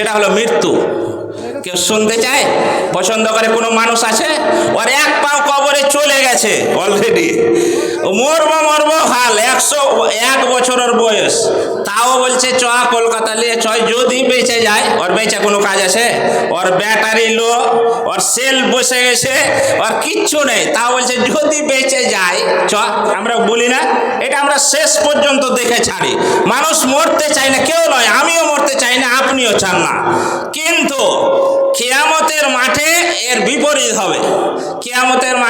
এটা হলো মৃত্যু। কেউ শুনতে চায়? পছন্দ করে কোনো মানুষ আছে? ওর এক পাও কবরে চলে গেছে অলরেডি মরবো মরবো, হাল, একশো, এক বছরের বয়স। তাও বলছে, চ, কলকাতা নিয়ে চয় যদি বেঁচে যায়, ওর বেঁচে কোনো কাজ আছে? ওর ব্যাটারি লো, ওর সেল বসে গেছে, ওর কিচ্ছু নেই। তাও বলছে, যদি বেঁচে যায়, চ, আমরা বলি না, এটা আমরা শেষ পর্যন্ত দেখে ছাড়ি। মানুষ মরতে চায় না, কেউ নয়, আমিও মরতে চাই না। আপনিও চান না কিন্তু কেয়ামতের মাঠে এর বিপরীত হবে। কেয়ামতের মাঠে